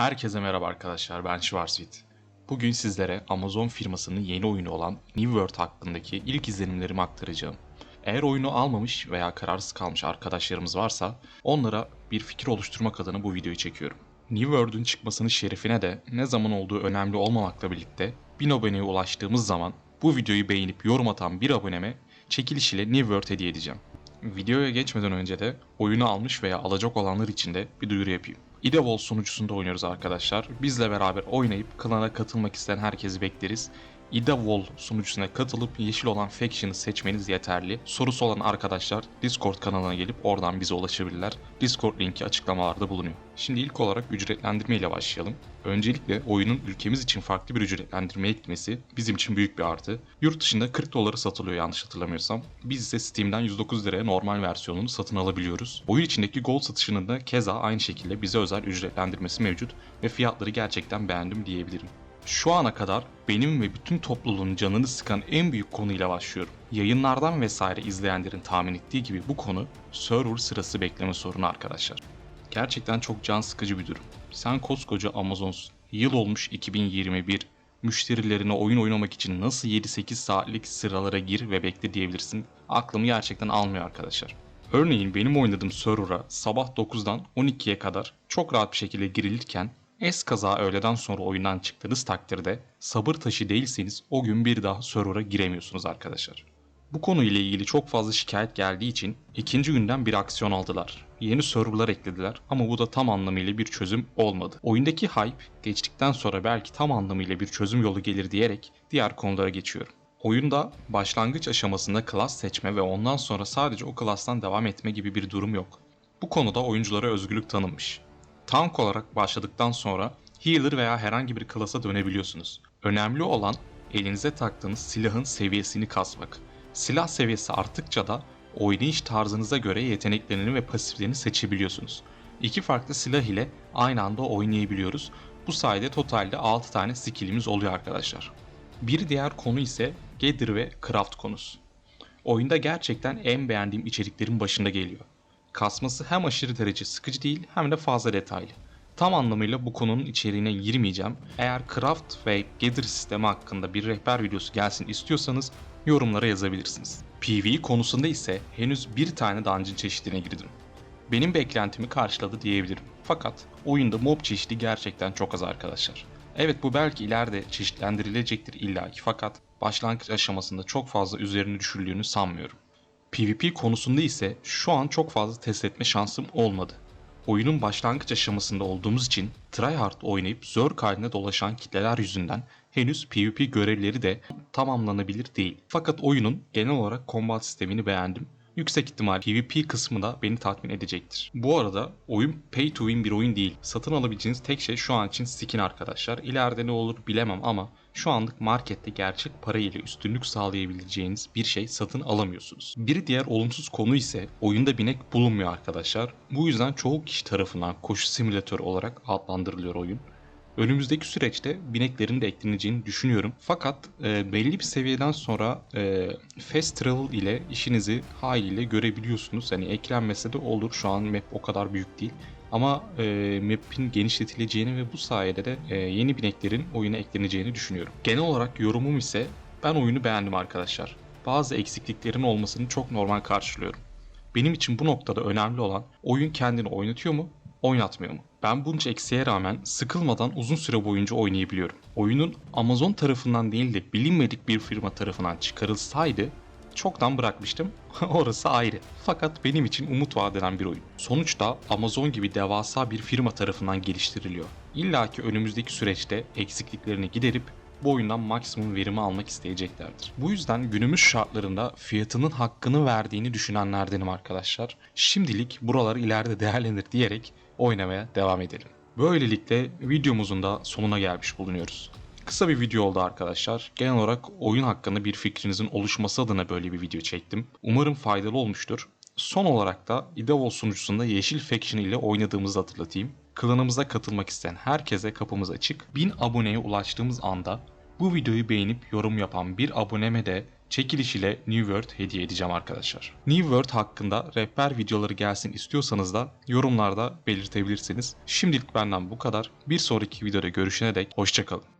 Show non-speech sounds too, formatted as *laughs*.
Herkese merhaba arkadaşlar ben Schwarzwit. Bugün sizlere Amazon firmasının yeni oyunu olan New World hakkındaki ilk izlenimlerimi aktaracağım. Eğer oyunu almamış veya kararsız kalmış arkadaşlarımız varsa onlara bir fikir oluşturmak adına bu videoyu çekiyorum. New World'ün çıkmasının şerefine de ne zaman olduğu önemli olmamakla birlikte 1000 aboneye ulaştığımız zaman bu videoyu beğenip yorum atan bir aboneme çekiliş ile New World hediye edeceğim. Videoya geçmeden önce de oyunu almış veya alacak olanlar için de bir duyuru yapayım. Idevol sunucusunda oynuyoruz arkadaşlar. Bizle beraber oynayıp klana katılmak isteyen herkesi bekleriz. Idevol sunucusuna katılıp yeşil olan faction'ı seçmeniz yeterli. Sorusu olan arkadaşlar Discord kanalına gelip oradan bize ulaşabilirler. Discord linki açıklamalarda bulunuyor. Şimdi ilk olarak ücretlendirme ile başlayalım. Öncelikle oyunun ülkemiz için farklı bir ücretlendirmeye gitmesi bizim için büyük bir artı. Yurt dışında 40 dolara satılıyor yanlış hatırlamıyorsam. Biz ise Steam'den 109 liraya normal versiyonunu satın alabiliyoruz. Oyun içindeki Gold satışının da keza aynı şekilde bize özel ücretlendirmesi mevcut ve fiyatları gerçekten beğendim diyebilirim. Şu ana kadar benim ve bütün topluluğun canını sıkan en büyük konuyla başlıyorum. Yayınlardan vesaire izleyenlerin tahmin ettiği gibi bu konu server sırası bekleme sorunu arkadaşlar. Gerçekten çok can sıkıcı bir durum. Sen koskoca Amazon'sun. Yıl olmuş 2021. Müşterilerine oyun oynamak için nasıl 7-8 saatlik sıralara gir ve bekle diyebilirsin. Aklımı gerçekten almıyor arkadaşlar. Örneğin benim oynadığım server'a sabah 9'dan 12'ye kadar çok rahat bir şekilde girilirken es kaza öğleden sonra oyundan çıktığınız takdirde sabır taşı değilseniz o gün bir daha server'a giremiyorsunuz arkadaşlar. Bu konuyla ilgili çok fazla şikayet geldiği için ikinci günden bir aksiyon aldılar. Yeni serverlar eklediler ama bu da tam anlamıyla bir çözüm olmadı. Oyundaki hype geçtikten sonra belki tam anlamıyla bir çözüm yolu gelir diyerek diğer konulara geçiyorum. Oyunda başlangıç aşamasında klas seçme ve ondan sonra sadece o klastan devam etme gibi bir durum yok. Bu konuda oyunculara özgürlük tanınmış. Tank olarak başladıktan sonra healer veya herhangi bir klasa dönebiliyorsunuz. Önemli olan elinize taktığınız silahın seviyesini kasmak. Silah seviyesi arttıkça da oynayış tarzınıza göre yeteneklerini ve pasiflerini seçebiliyorsunuz. İki farklı silah ile aynı anda oynayabiliyoruz. Bu sayede totalde 6 tane skillimiz oluyor arkadaşlar. Bir diğer konu ise Gather ve Craft konusu. Oyunda gerçekten en beğendiğim içeriklerin başında geliyor. Kasması hem aşırı derece sıkıcı değil hem de fazla detaylı. Tam anlamıyla bu konunun içeriğine girmeyeceğim. Eğer Craft ve Gather sistemi hakkında bir rehber videosu gelsin istiyorsanız yorumlara yazabilirsiniz. PvE konusunda ise henüz bir tane dungeon çeşidine girdim. Benim beklentimi karşıladı diyebilirim. Fakat oyunda mob çeşidi gerçekten çok az arkadaşlar. Evet bu belki ileride çeşitlendirilecektir illaki fakat başlangıç aşamasında çok fazla üzerine düşürüldüğünü sanmıyorum. PvP konusunda ise şu an çok fazla test etme şansım olmadı. Oyunun başlangıç aşamasında olduğumuz için tryhard oynayıp zörk haline dolaşan kitleler yüzünden henüz PvP görevleri de tamamlanabilir değil. Fakat oyunun genel olarak combat sistemini beğendim. Yüksek ihtimal PvP kısmı da beni tatmin edecektir. Bu arada oyun pay to win bir oyun değil. Satın alabileceğiniz tek şey şu an için skin arkadaşlar. İleride ne olur bilemem ama şu anlık markette gerçek para ile üstünlük sağlayabileceğiniz bir şey satın alamıyorsunuz. Bir diğer olumsuz konu ise oyunda binek bulunmuyor arkadaşlar. Bu yüzden çoğu kişi tarafından koşu simülatörü olarak adlandırılıyor oyun. Önümüzdeki süreçte bineklerin de ekleneceğini düşünüyorum. Fakat e, belli bir seviyeden sonra e, fast travel ile işinizi haliyle görebiliyorsunuz. Hani eklenmese de olur. Şu an map o kadar büyük değil. Ama e, map'in genişletileceğini ve bu sayede de e, yeni bineklerin oyuna ekleneceğini düşünüyorum. Genel olarak yorumum ise ben oyunu beğendim arkadaşlar. Bazı eksikliklerin olmasını çok normal karşılıyorum. Benim için bu noktada önemli olan oyun kendini oynatıyor mu, oynatmıyor mu? Ben bunca eksiğe rağmen sıkılmadan uzun süre boyunca oynayabiliyorum. Oyunun Amazon tarafından değil de bilinmedik bir firma tarafından çıkarılsaydı çoktan bırakmıştım. *laughs* Orası ayrı. Fakat benim için umut vadeden bir oyun. Sonuçta Amazon gibi devasa bir firma tarafından geliştiriliyor. İlla ki önümüzdeki süreçte eksikliklerini giderip bu oyundan maksimum verimi almak isteyeceklerdir. Bu yüzden günümüz şartlarında fiyatının hakkını verdiğini düşünenlerdenim arkadaşlar. Şimdilik buralar ileride değerlenir diyerek oynamaya devam edelim. Böylelikle videomuzun da sonuna gelmiş bulunuyoruz. Kısa bir video oldu arkadaşlar. Genel olarak oyun hakkında bir fikrinizin oluşması adına böyle bir video çektim. Umarım faydalı olmuştur. Son olarak da Idevol sunucusunda Yeşil Faction ile oynadığımızı hatırlatayım. Klanımıza katılmak isteyen herkese kapımız açık. 1000 aboneye ulaştığımız anda bu videoyu beğenip yorum yapan bir aboneme de çekiliş ile New World hediye edeceğim arkadaşlar. New World hakkında rehber videoları gelsin istiyorsanız da yorumlarda belirtebilirsiniz. Şimdilik benden bu kadar. Bir sonraki videoda görüşene dek hoşçakalın.